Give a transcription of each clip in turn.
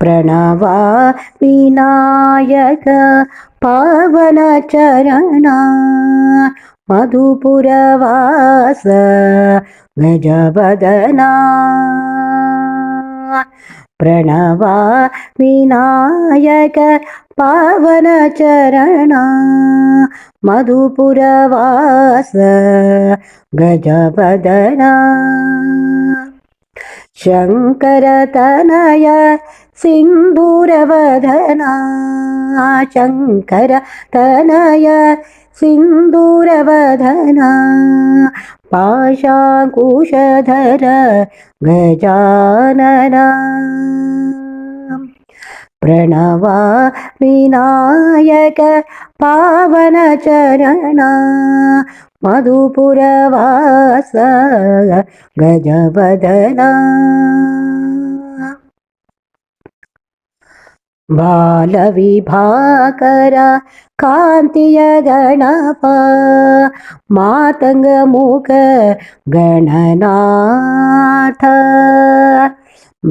प्रणवा विनायक पावनचरणा मधुपुरवास गजवदना प्रणवा विनायक पावनचरणा मधुपुरवास गजवदना शङ्करतनय सिन्दूरवदना शङ्करतनय सिन्दूरवदना पाशाकुशधर गजानना प्रणवा विनायक पावनचरणा मधुपुरवास गजवदना। बालविभाकर कान्तिय गणप मातङ्गमुख गणनाथ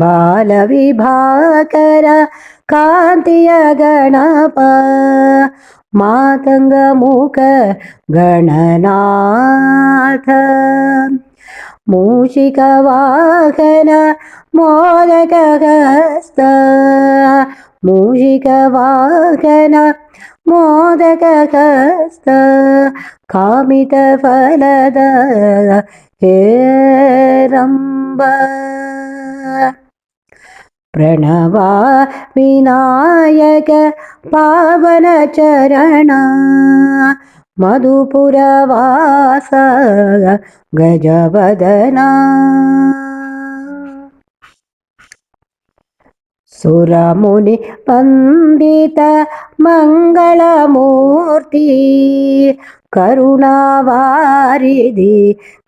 ബാലവിഭാകര കാന്തിയ ഗണപ മാതംഗമുഖ ഗണനാഥ. മൂഷികവാഹന മോദകഹസ്ത മൂഷികവാഹന മോദകഹസ്ത കാമിതഫലദ ഹേ രംബ प्रणवा विनायक पावनचरणा मधुपुरवास गजवदना। सुरमुनि वन्दित मङ्गलमूर्ति करुणावारिधि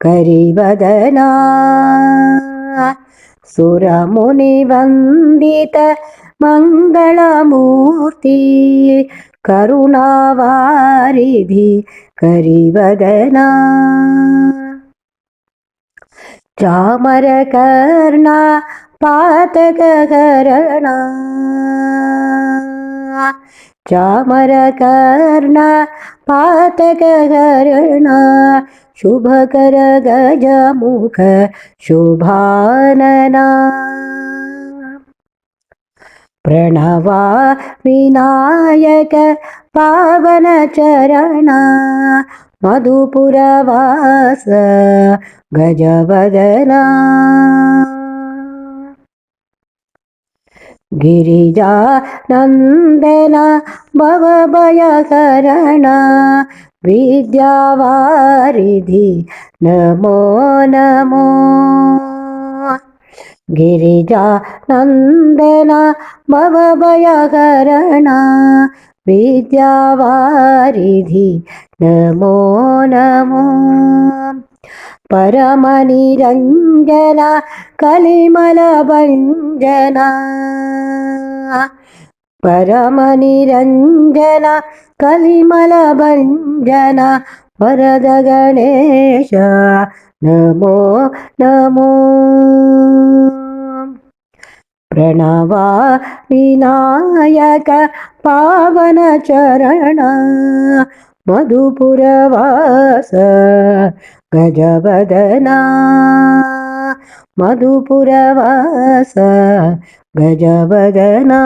करिवदना सुरमुनिवन्दित मङ्गलमूर्ति करुणावारिधि करिवदना चामरकर्णा पातककरणा चामरकर्णा पातककरणा शुभकर गजमुख शुभानना। प्रणवा विनायक पावनचरणा मधुपुरवास गजवदना। गिरिजा नन्दन भवभयकरणा विद्यावारिधि नमो नमो। गिरिजा नन्दन भवभयकरणा विद्यावारिधि नमो नमो परमनिरञ्जन कलिमलभञ्जना। परमनिरञ्जन कलिमलभञ्जन वरद गणेश। नमो नमो। प्रणवा विनायक पावनचरणा मधुपुरवास गजवदना। मधुपुरवास गजवदना।